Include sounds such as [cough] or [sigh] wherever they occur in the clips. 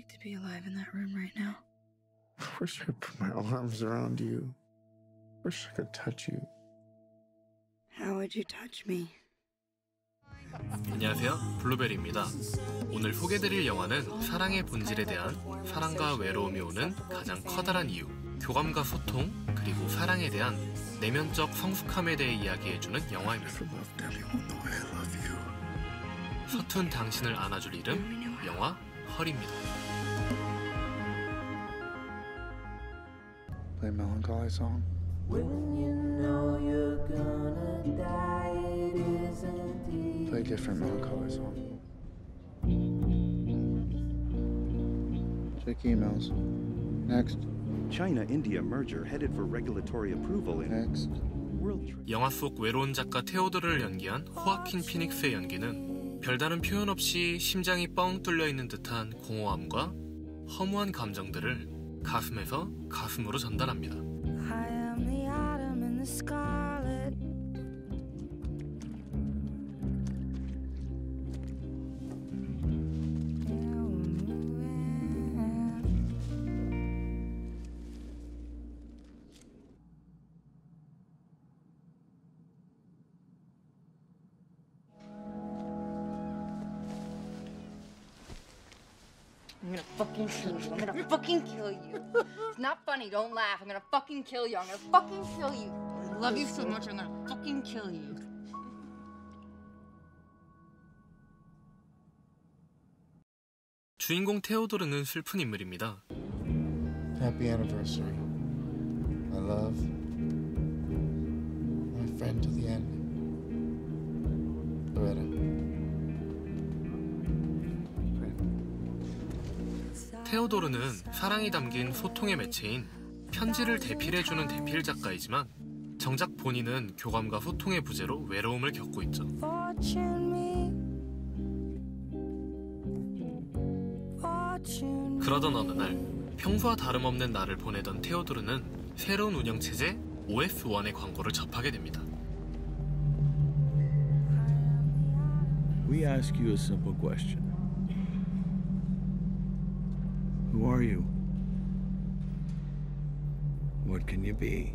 like to be alive in that room right now. I wish I could put my arms around you. Wish I could touch you. How would you touch me? 안녕하세요 블루베리입니다 오늘 소개드릴 영화는 사랑의 본질에 대한 사랑과 외로움이 오는 가장 커다란 이유 교감과 소통 그리고 사랑에 대한 내면적 성숙함에 대해 이야기해주는 영화입니다 I. 서툰 당신을 안아줄 이름 영화 헐입니다 Play a melancholy song. Play a different melancholy song. Check emails. Next. China India merger headed for regulatory approval in Next. World Trade. 영화 속 외로운 작가 테오도르를 연기한 호아킨 피닉스의 연기는 별다른 표현 없이 심장이 뻥 뚫려 있는 듯한 공허함과 허무한 감정들을 가슴에서 가슴으로 전달합니다. I'm gonna fucking kill you. I'm gonna fucking kill you. It's not funny. Don't laugh. I'm gonna fucking kill you. I'm gonna fucking kill you. I love you so much. I'm gonna fucking kill you. 주인공 테오도르는 슬픈 인물입니다. Happy anniversary. My love. My friend to the end. Loretta. 테오도르는 사랑이 담긴 소통의 매체인 편지를 대필해주는 대필 작가이지만 정작 본인은 교감과 소통의 부재로 외로움을 겪고 있죠. 그러던 어느 날 평소와 다름없는 날을 보내던 테오도르는 새로운 운영체제 OS1의 광고를 접하게 됩니다. We ask you a simple question Who are you? What can you be?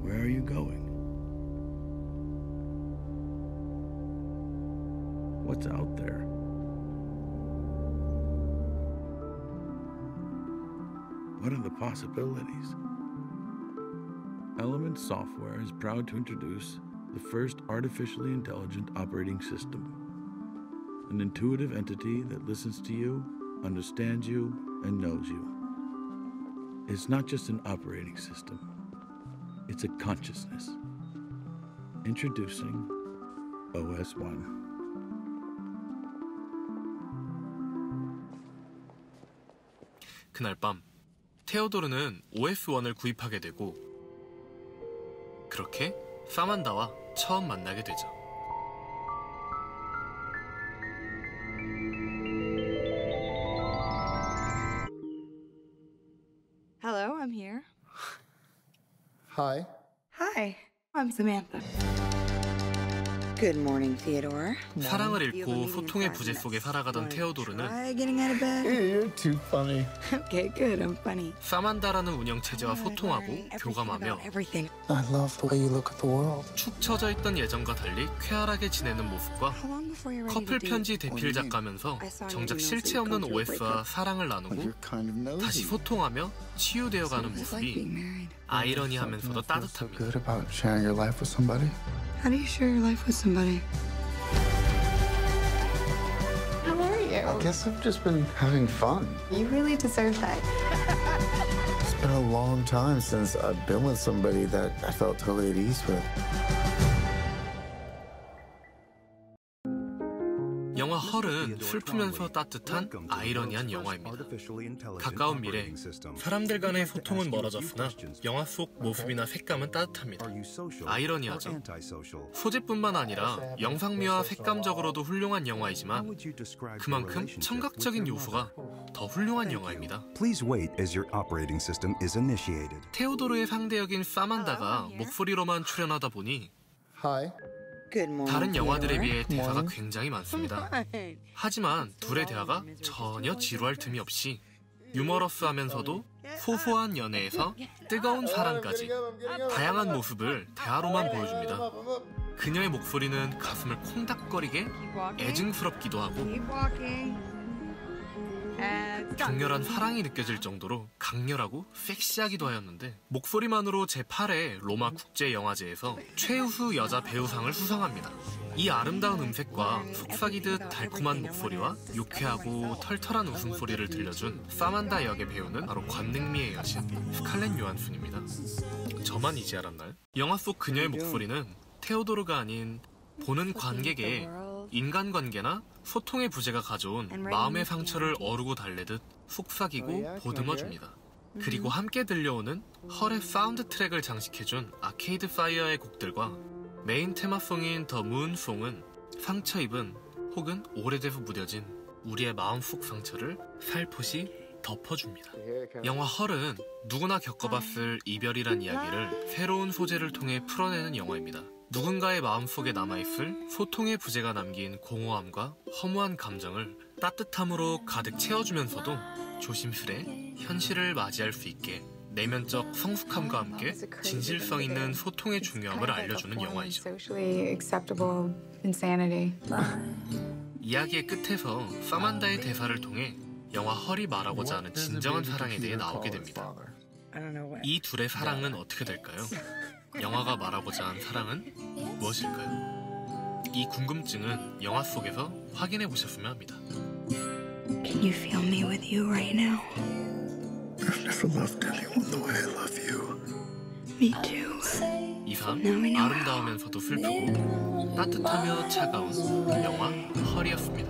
Where are you going? What's out there? What are the possibilities? Element Software is proud to introduce the first artificially intelligent operating system An intuitive entity that listens to you, understands you, and knows you. It's not just an operating system, it's a consciousness. Introducing OS 1. 그날 밤 테오도르는 OS1을 구입하게 되고 그렇게 사만다와 처음 만나게 되죠. I'm here. Hi. Hi, I'm Samantha. Good morning, Theodore. 사랑을 잃고 소통의 부재 속에 살아가던 테오도르는 Try getting out of bed. You're too funny. Okay, good. I'm funny. 사만다라는 운영체제와 I 소통하고 교감하며 about everything. I love the way you look at the world. 축 처져 있던 예전과 달리 쾌활하게 지내는 모습과 How long before you're ready 커플 to 편지? 대필 작가면서 I saw your 정작 실체 없는 OS와. 사랑을 나누고. 다시 소통하며 치유되어가는 모습이 married. 아이러니하면서도 따뜻합니다. Good about sharing your life with somebody. How do you share your life with somebody? How are you? I guess I've just been having fun. You really deserve that. It's been a long time since I've been with somebody that I felt totally at ease with. 영화 헐은 슬프면서 따뜻한 아이러니한 영화입니다. 가까운 미래, 사람들 간의 소통은 멀어졌으나 영화 속 모습이나 색감은 따뜻합니다. 아이러니하죠. 소재뿐만 아니라 영상미와 색감적으로도 훌륭한 영화이지만 그만큼 청각적인 요소가 더 훌륭한 영화입니다. Please wait as your operating system is initiated. 테오도르의 상대 역인 사만다가 목소리로만 출연하다 보니 Hi. 다른 영화들에 비해 대사가 굉장히 많습니다. [laughs] 하지만 둘의 대화가 전혀 지루할 틈이 없이 유머러스하면서도 소소한 연애에서 뜨거운 사랑까지 다양한 모습을 대화로만 보여줍니다. 그녀의 목소리는 가슴을 콩닥거리게 애증스럽기도 하고 격렬한 사랑이 느껴질 정도로 강렬하고 섹시하기도 하였는데 목소리만으로 제8회 로마 국제영화제에서 최우수 여자 배우상을 수상합니다. 이 아름다운 음색과 속삭이듯 달콤한 목소리와 유쾌하고 털털한 웃음소리를 들려준 사만다 역의 배우는 바로 관능미의 여신 스칼렛 요한슨입니다. 저만 이제 알았나요? 영화 속 그녀의 목소리는 테오도르가 아닌 보는 관객의 인간관계나 소통의 부재가 가져온 마음의 상처를 어루고 달래듯 속삭이고 보듬어줍니다. 그리고 함께 들려오는 헐의 사운드 트랙을 장식해준 아케이드 파이어의 곡들과 메인 테마송인 더 문송은 상처 입은 혹은 오래돼서 무뎌진 우리의 마음 속 상처를 살포시 덮어줍니다. 영화 헐은 누구나 겪어봤을 이별이란 이야기를 새로운 소재를 통해 풀어내는 영화입니다. 누군가의 마음속에 남아있을 소통의 부재가 남긴 공허함과 허무한 감정을 따뜻함으로 가득 채워주면서도 조심스레 현실을 맞이할 수 있게 내면적 성숙함과 함께 진실성 있는 소통의 중요함을 알려주는 영화이죠. 이야기의 끝에서 사만다의 대사를 통해 영화 헐이 말하고자 하는 진정한 사랑에 대해 나오게 됩니다. 이 둘의 사랑은 어떻게 될까요? 영화가 말하고자 한 사랑은 무엇일까요? 이 궁금증은 영화 속에서 확인해 보셨으면 합니다. Can you feel me with you right now? I've never loved anyone the way I love you. Me too. 이상 아름다우면서도 슬프고 따뜻하며 차가운 영화 헐이었습니다.